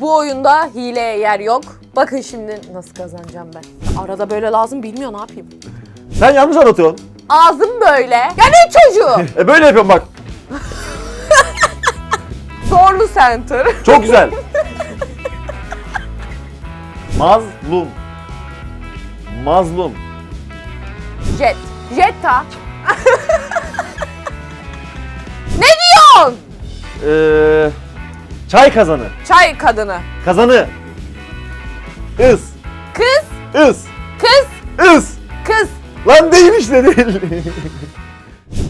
Bu oyunda hileye yer yok. Bakın şimdi nasıl kazanacağım ben. Arada böyle lazım bilmiyor ne yapayım. Sen yanlış anlatıyorsun. Ağzım böyle. Ya ne çocuğu? E böyle yapıyorum bak. Zorlu center. Çok güzel. Mazlum. Mazlum. Jet. Jetta. ne diyorsun? Ee, çay kazanı. Çay kadını. Kazanı. Is. Kız. Is. Kız. Is. Kız. Lan değil işte değil.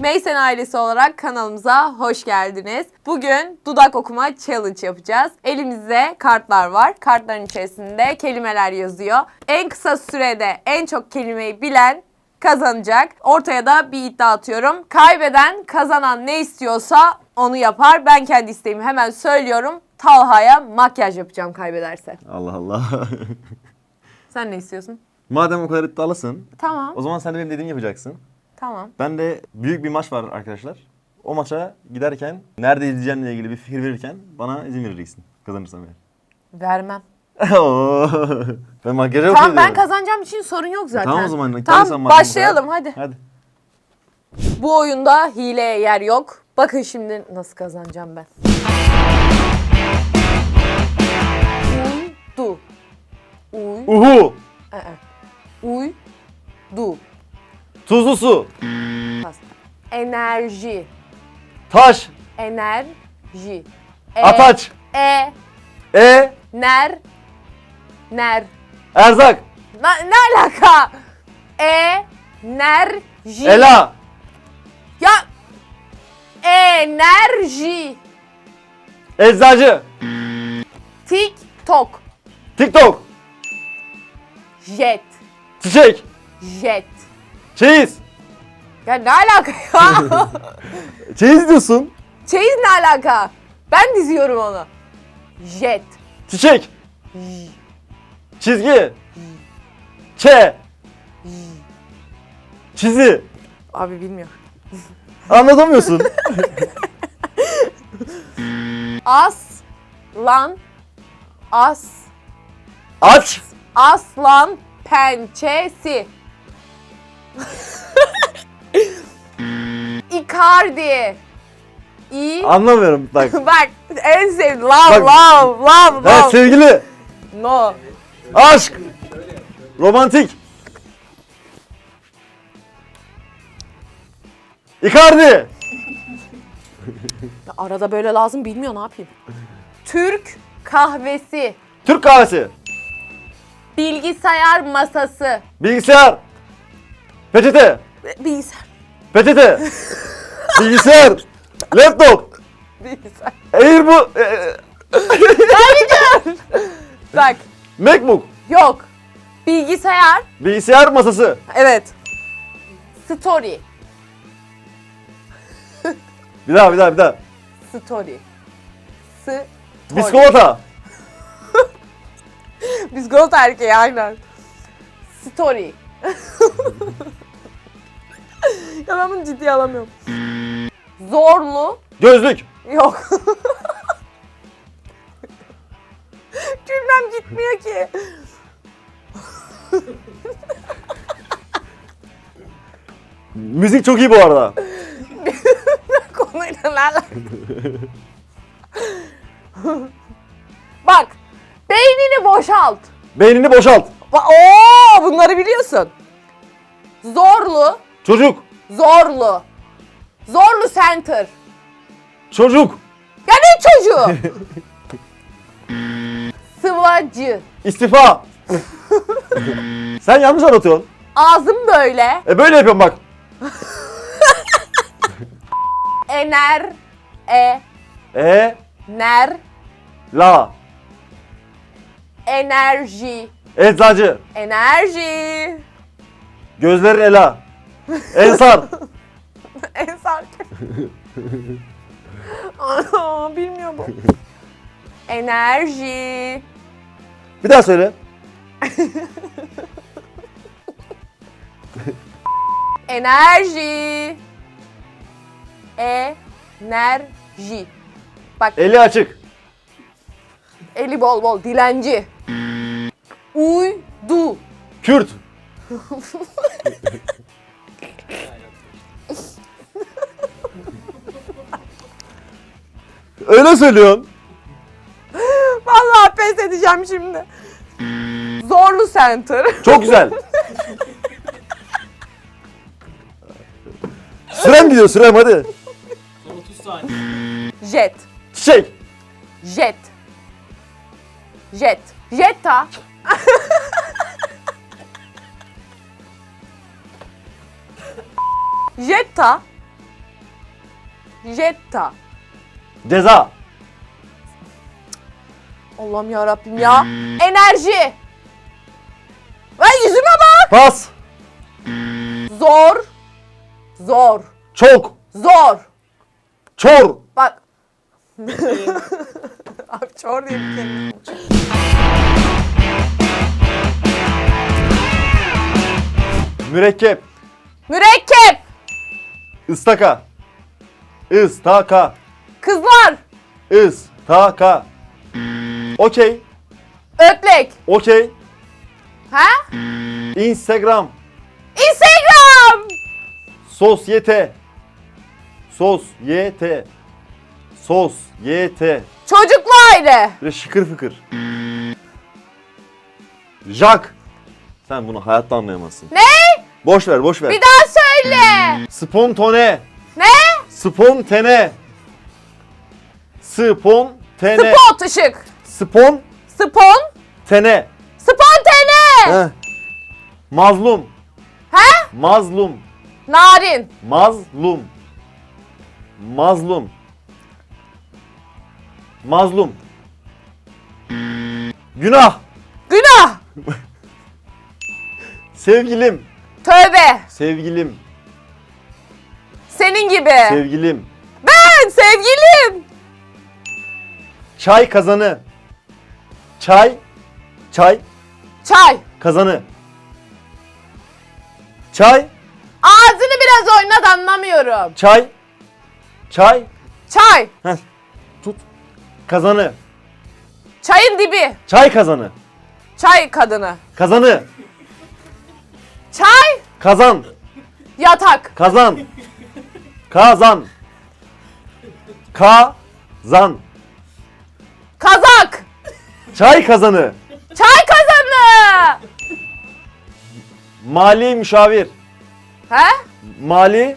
Meysen ailesi olarak kanalımıza hoş geldiniz. Bugün dudak okuma challenge yapacağız. Elimizde kartlar var. Kartların içerisinde kelimeler yazıyor. En kısa sürede en çok kelimeyi bilen kazanacak. Ortaya da bir iddia atıyorum. Kaybeden kazanan ne istiyorsa onu yapar. Ben kendi isteğimi hemen söylüyorum. Talha'ya makyaj yapacağım kaybederse. Allah Allah. Sen ne istiyorsun? Madem o kadar iddialısın, Tamam. o zaman sen de benim dediğimi yapacaksın. Tamam. Ben de büyük bir maç var arkadaşlar. O maça giderken nerede izleyeceğimle ilgili bir fikir verirken bana izin vereceksin. Kazanırsam eğer. Vermem. Ben makyaj Tamam ben kazanacağım için sorun yok zaten. Tamam o zaman. Tamam başlayalım hadi. Hadi. Bu oyunda hileye yer yok. Bakın şimdi nasıl kazanacağım ben. Uydu. Uy. Uhu. Ee, Uy. Du. Tuzlu su. Pas. Enerji. Taş. Enerji. E, Ataç. E. E. Ner. Ner. Erzak. Na, ne alaka? E. Enerji. Ela. Ya. Enerji. Eczacı. TikTok. TikTok. Jet. Çiçek. Jet. Çeyiz. Ya ne alaka ya? Çeyiz diyorsun. Çeyiz ne alaka? Ben diziyorum onu. Jet. Çiçek. Çizgi. Ç. Çizi. Abi bilmiyor. Anlatamıyorsun. Aslan. As. Aç. Aslan pençesi. Icardi. İ. Anlamıyorum bak. Bak en sevdiğim. Love, Bak. love, love, Ha, love. sevgili. No. Aşk. Romantik. Icardi. Ya arada böyle lazım bilmiyor ne yapayım. Türk kahvesi. Türk kahvesi. Bilgisayar masası. Bilgisayar. Peçete. Bilgisayar. Peçete. Bilgisayar. Laptop. Bilgisayar. Air bu. e, Bak Macbook. yok. Bilgisayar. Bilgisayar masası. Evet. Story. Bir daha bir daha bir daha. Story. Story. Biskolata. Biskolata erkeği aynen. Story. ya ben bunu ciddiye alamıyorum. Zorlu. Gözlük. Yok. Gülmem gitmiyor ki. Müzik çok iyi bu arada. Alaka? Bak. Beynini boşalt. Beynini boşalt. Ba- Oo, bunları biliyorsun. Zorlu. Çocuk. Zorlu. Zorlu center. Çocuk. Ya ne çocuğu? Sıvacı. İstifa. Sen yanlış anlatıyorsun. Ağzım böyle. E böyle yapıyorum bak. Ener. E. E. Ner. La. Enerji. Eczacı. Enerji. Gözlerin ela. Ensar. Ensar? Aa, bilmiyor bu. Enerji. Bir daha söyle. Enerji. Enerji. Bak Eli açık. Eli bol bol. Dilenci. Uydu. Kürt. Öyle söylüyorsun. Vallahi pes edeceğim şimdi. Zorlu Center. Çok güzel. Sürem gidiyor sürem hadi. Son 30 saniye. Jet. Çiçek. Jet. Jet. Jetta. Jetta. Jetta. Ceza. Allah'ım ya Rabbim ya. Enerji. Ay yüzüme bak. Pas. Zor. Zor. Çok. Zor. Çor. Bak. Abi çor diye bir kelime. Mürekkep. Mürekkep. Istaka. Istaka. Kızlar. Istaka. Okey. Ötlek. Okey. Ha? Instagram. Instagram. Sosyete. Sosyete. Sosyete. Çocuklu aile. Böyle şıkır fıkır. Jack. Sen bunu hayatta anlayamazsın. Ne? Boş ver, boş ver. Bir daha söyle. Spontane. Ne? Spontane. Spontane. Spot ışık. Spon. Spon. Tene. Spontane. Heh. Mazlum. Ha? Mazlum. Narin. Mazlum. Mazlum. Mazlum. Günah. Günah. Sevgilim. Tövbe. Sevgilim. Senin gibi. Sevgilim. ben sevgilim. Çay kazanı. Çay. Çay Çay. kazanı. Çay. Ağzını biraz oynat anlamıyorum. Çay. Çay. Çay. Heh. Tut. Kazanı. Çayın dibi. Çay kazanı. Çay kadını. Kazanı. Çay. Kazan. Yatak. Kazan. Kazan. Kazan. Kazak. Çay kazanı. Çay kazanı. Mali müşavir. He? Mali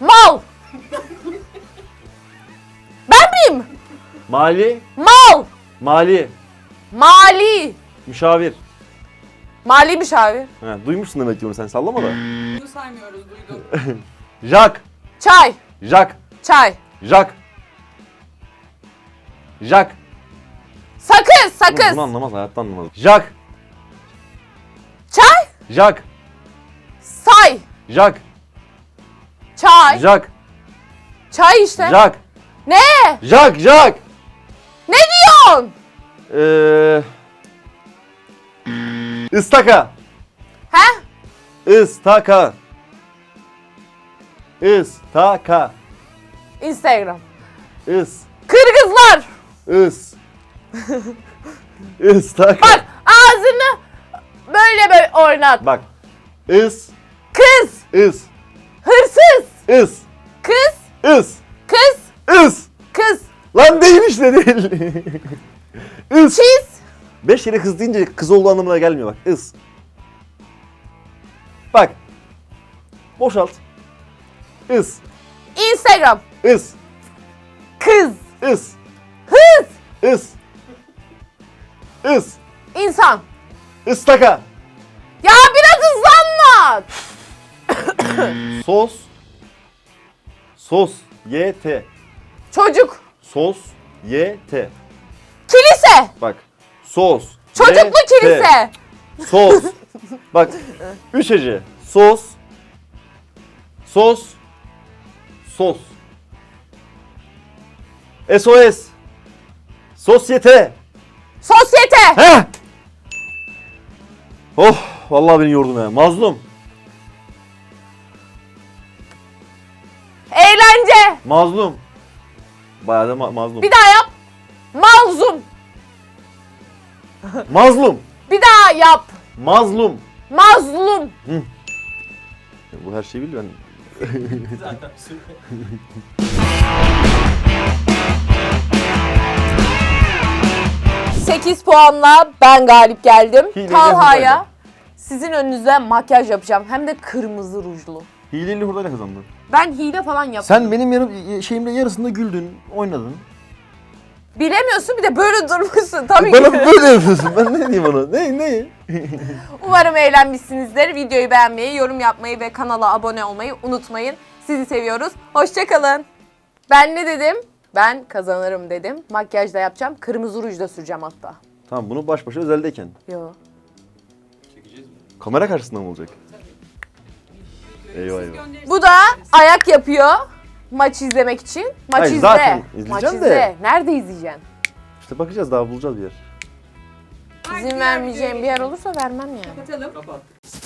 Mal. Mali Mal. mali Mali. müşavir. Mali müşavir. Ha, duymuşsun demek ki onu sen sallama da. Bunu saymıyoruz duyduk. Jack. Çay. Jack. Çay. Jack. Jack. Sakız. Sakız. Bunu anlamaz hayatta anlamaz. Jack. Çay. Jack. Say. Jack. Çay. Jack. Çay işte. Jack. Ne? Jack. Jack. Diyorsun? Ee, ıstaka. He? Istaka. Istaka. Instagram. Is. Kırgızlar. Is. Istaka. Bak ağzını böyle böyle oynat. Bak. Is. Kız. Is. Hırsız. Is. Kız. Is. Lan değil işte değil. Is. Çiz. Beş kere kız deyince kız olduğu anlamına gelmiyor bak. Is. Bak. Boşalt. Is. Instagram. Is. Kız. Is. Hız. Is. Is. İnsan. Istaka. Ya biraz hızlı anlat. Sos. Sos. Y-T. Çocuk. Sos. Y-T. Kilise. Bak. Sos. Çocuklu Y-T. kilise. Sos. Bak. Üç hece. Sos. Sos. Sos. SOS. Sosyete. Sosyete. Heh. Oh. Vallahi beni yordun ha. Mazlum. Eğlence. Mazlum. Bayağı da ma- mazlum. Bir daha yap. Malzum. Mazlum. Bir daha yap. Mazlum. Mazlum. Bu her şeyi bil ben. Zaten süre. Sekiz puanla ben galip geldim. Hile Talha'ya sizin önünüze makyaj yapacağım. Hem de kırmızı rujlu. Hileli hurdayla kazandın. Ben hile falan yaptım. Sen benim yarım, şeyimle yarısında güldün, oynadın. Bilemiyorsun bir de böyle durmuşsun. Tabii Bana ki. böyle yapıyorsun. Ben ne diyeyim ona? Ne ne? Umarım eğlenmişsinizdir. Videoyu beğenmeyi, yorum yapmayı ve kanala abone olmayı unutmayın. Sizi seviyoruz. Hoşçakalın. Ben ne dedim? Ben kazanırım dedim. Makyaj da yapacağım. Kırmızı ruj da süreceğim hatta. Tamam bunu baş başa özeldeyken. Yo. Çekeceğiz mi? Kamera karşısında mı olacak? Eyvah eyvah. Bu da ayak yapıyor. Maç izlemek için. Maç Hayır, izle. zaten Maç izleyeceğim de. izle. Nerede izleyeceksin? İşte bakacağız daha bulacağız bir yer. İzin vermeyeceğim bir yer olursa vermem yani. Kapatalım. Kapattık.